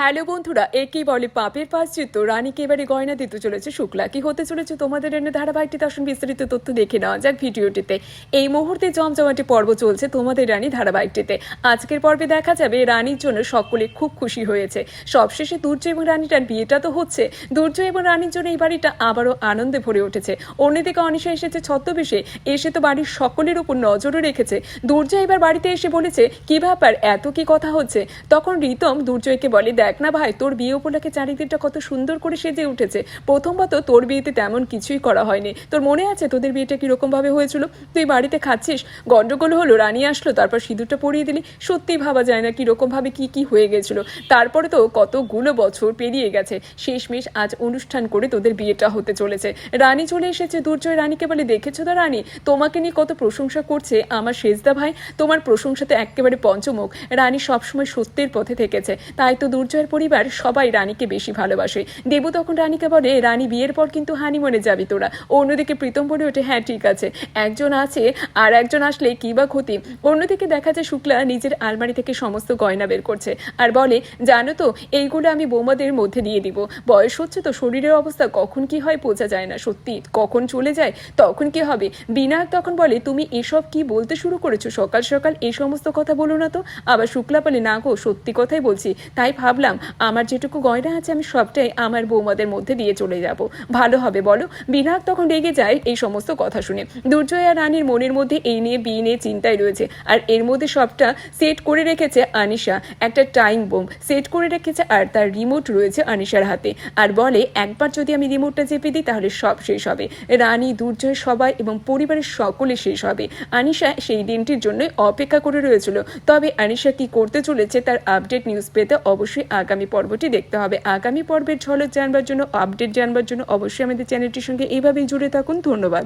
Hello বন্ধুরা একেই বলে পাপের পাশ চিত্ত। রানীকে এবারে গয়না দিতে চলেছে শুক্লা। কি হতে চলেছে তোমাদের এনে ধারাবাহিকটিতে? আসুন বিস্তারিত তথ্য দেখে নেওয়া যাক ভিডিওটিতে। এই মুহূর্তে জমজমাটি পর্ব চলছে তোমাদের রানী ধারাবাহিকটিতে। আজকের পর্বে দেখা যাবে রানীর জন্য সকলে খুব খুশি হয়েছে। সবশেষে দুর্য এবং রানীটার বিয়েটা তো হচ্ছে। দুর্য এবং রানীর জন্য এই বাড়িটা আবারও আনন্দে ভরে উঠেছে। অন্যদিকে অনিশা এসেছে ছদ্মবেশে। এসে তো বাড়ির সকলের উপর নজরও রেখেছে। দুর্য এবার বাড়িতে এসে বলেছে, কি ব্যাপার? এত কি কথা হচ্ছে? তখন রিতম দুর্জয়কে বলে দেখ না ভাই, তোর বিয়ে উপলক্ষে চারিদিকটা কত সুন্দর করে সেজে উঠেছে। প্রথমত তোর বিয়েতে তেমন কিছুই করা হয়নি। তোর মনে আছে তোদের বিয়েটা কীরকম ভাবে হয়েছিল? তুই বাড়িতে খাচ্ছিস? গন্ডগোল হলো, রানী আসলো, তারপর সিঁদুরটা পরিয়ে দিলি। সত্যি ভাবা যায় না কীরকম ভাবে কি কি হয়ে গেছিল। তারপরে তো কতগুলো বছর পেরিয়ে গেছে। শেষমেশ আজ অনুষ্ঠান করে তোদের বিয়েটা হতে চলেছে। রানী চলে এসেছে, দুর্জয় রানীকে বলে, দেখেছ তো রানী, তোমাকে নিয়ে কত প্রশংসা করছে আমার সেজদা ভাই? তোমার প্রশংসাতে একেবারে পঞ্চমুখ। রানী সবসময় সত্যের পথে থেকেছে। তাই তো দুর্জয়ের পরিবার সবাই রানীকে বেশি ভালোবাসে। দেবু তখন রানীকে বলে, রানী, বিয়ের পর কিন্তু হানিমনে যাবি তোরা। অন্যদিকে প্রীতম বলে ওঠে হ্যাঁ ঠিক আছে। একজন আছে আর একজন আসলে কি বা ক্ষতি? অন্যদিকে দেখা যায় শুক্লা নিজের আলমারি থেকে সমস্ত গয়না বের করছে আর বলে, জানো তো, এইগুলো আমি বৌমাদের মধ্যে দিয়ে দিব। বয়স হচ্ছে তো শরীরের অবস্থা কখন কি হয় বোঝা যায় না। সত্যি, কখন চলে যায় তখন কি হবে? বিনায়ক তখন বলে, তুমি এসব কি বলতে শুরু করেছ? সকাল সকাল এই সমস্ত কথা বলো না তো। আবার শুক্লা বলে, না গো, সত্যি কথাই বলছি। তাই ভাবলাম আমার যেটুকু গয়না আছে আমি সবটাই আমার বৌমাদের মধ্যে দিয়ে চলে যাব। ভালো হবে, বলো? বিনায়ক তখন রেগে যায় এই সমস্ত কথা শুনে। দুর্জয় আর রানীর মনের মধ্যে এই নিয়ে বিয়ে নিয়ে চিন্তায় রয়েছে। আর এর মধ্যে সবটা সেট করে রেখেছে আনিশা, একটা টাইম বোম। সেট করে রেখেছে আর তার রিমোট রয়েছে আনিশার হাতে। আর বলে, একবার যদি আমি রিমোটটা চেপে দিই তাহলে সব শেষ হবে। রানী, দুর্জয় সবাই এবং পরিবারের সকলে শেষ হবে। আনিশা সেই দিনটির জন্য অপেক্ষা করে রয়েছিল। তবে আনিশা কি করতে চলেছে তার আপডেট নিউজ পেতে অবশ্যই আগামী পর্বটি দেখতে হবে। আগামী পর্বের ঝলক জানবার জন্য আপডেট জানবার জন্য অবশ্যই আমাদের চ্যানেলটির সঙ্গে এইভাবেই জুড়ে থাকুন। ধন্যবাদ।